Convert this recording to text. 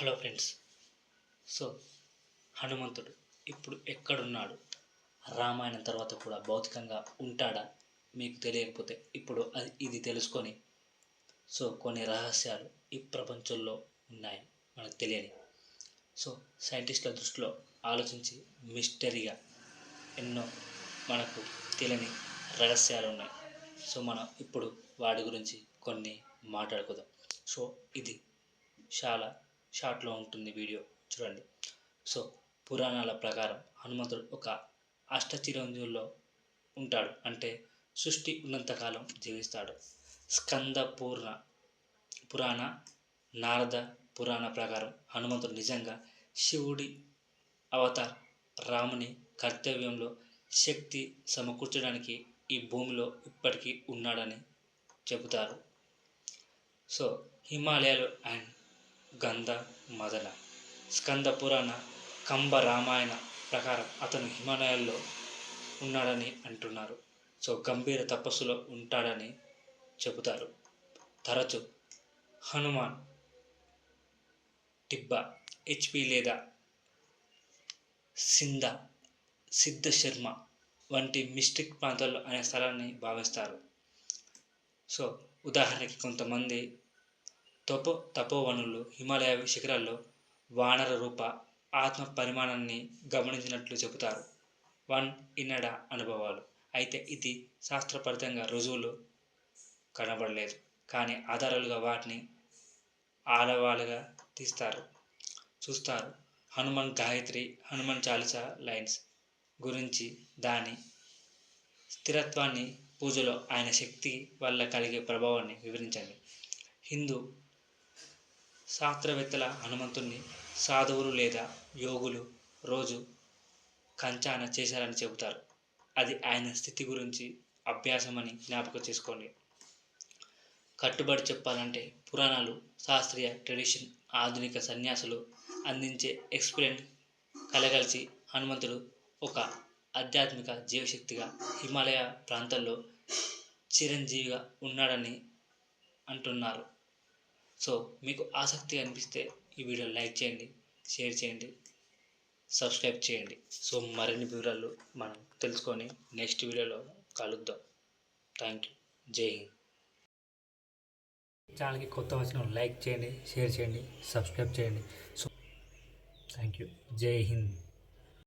Hello friends. So హనుమంతుడు ఇప్పుడు ఎక్కడున్నాడు? రామాయణం తర్వాత కూడా భౌతికంగా ఉంటాడా? మీకు తెలియకపోతే ఇప్పుడు అది ఇది తెలుసుకొని సో కొన్ని రహస్యాలు ఈ ప్రపంచంలో ఉన్నాయి మనకు తెలియని. సో సైంటిస్టుల దృష్టిలో ఆలోచించి మిస్టరీగా ఎన్నో మనకు తెలియని రహస్యాలు ఉన్నాయి. సో మనం ఇప్పుడు వాటి గురించి కొన్ని మాట్లాడుకుందాం. సో ఇది చాలా షార్ట్లో ఉంటుంది వీడియో. చూడండి. సో పురాణాల ప్రకారం హనుమంతుడు ఒక అష్టచిరంజీవుల్లో ఉంటాడు. అంటే సృష్టి ఉన్నంతకాలం జీవిస్తాడు. స్కంద పూర్ణ పురాణ నారద పురాణ ప్రకారం హనుమంతుడు నిజంగా శివుడి అవతార్ రాముని కర్తవ్యంలో శక్తి సమకూర్చడానికి ఈ భూమిలో ఇప్పటికీ ఉన్నాడని చెబుతారు. సో హిమాలయాలు అండ్ గంధ మదన. స్కంద పురాణ కంబ రామాయణ ప్రకారం అతను హిమాలయాల్లో ఉన్నాడని అంటున్నారు. సో గంభీర తపస్సులో ఉంటాడని చెబుతారు. తరచు హనుమాన్ టిబ్బా హెచ్పి లేదా సింధ సిద్ధ శర్మ వంటి మిస్టిక్ ప్రాంతాల్లో అనే స్థలాన్ని భావిస్తారు. సో ఉదాహరణకి కొంతమంది తపో తపోవనులు హిమాలయ శిఖరాల్లో వానర రూప ఆత్మ పరిమాణాన్ని గమనించినట్లు చెబుతారు. వన్ ఇన్నడ అనుభవాలు. అయితే ఇది శాస్త్రపరితంగా రుజువులు కనబడలేదు. కానీ ఆధారాలుగా వాటిని ఆడవాళ్ళుగా తీస్తారు. చూస్తారు. హనుమాన్ గాయత్రి హనుమాన్ చాలీసా లైన్స్ గురించి దాని స్థిరత్వాన్ని పూజలో ఆయన శక్తి వల్ల కలిగే ప్రభావాన్ని వివరించండి. హిందూ శాస్త్రవేత్తల హనుమంతుణ్ణి సాధువులు లేదా యోగులు రోజు కంచాన చేశారని చెబుతారు. అది ఆయన స్థితి గురించి అభ్యాసమని జ్ఞాపకం చేసుకోండి. కట్టుబడి చెప్పాలంటే పురాణాలు శాస్త్రీయ ట్రెడిషన్ ఆధునిక సన్యాసులు అందించే ఎక్స్పీరియన్స్ కలగలిసి హనుమంతుడు ఒక ఆధ్యాత్మిక జీవశక్తిగా హిమాలయ ప్రాంతాల్లో చిరంజీవిగా ఉన్నాడని అంటున్నారు. సో మీకు ఆసక్తి అనిపిస్తే ఈ వీడియో లైక్ చేయండి షేర్ చేయండి సబ్స్క్రైబ్ చేయండి. సో మరిన్ని వివరాలు మనం తెలుసుకొని నెక్స్ట్ వీడియోలో కలుద్దాం. Thank you. జై హింద్. ఛానల్కి కొత్త వచ్చిన లైక్ చేయండి షేర్ చేయండి సబ్స్క్రైబ్ చేయండి. So thank you. Jai Hind.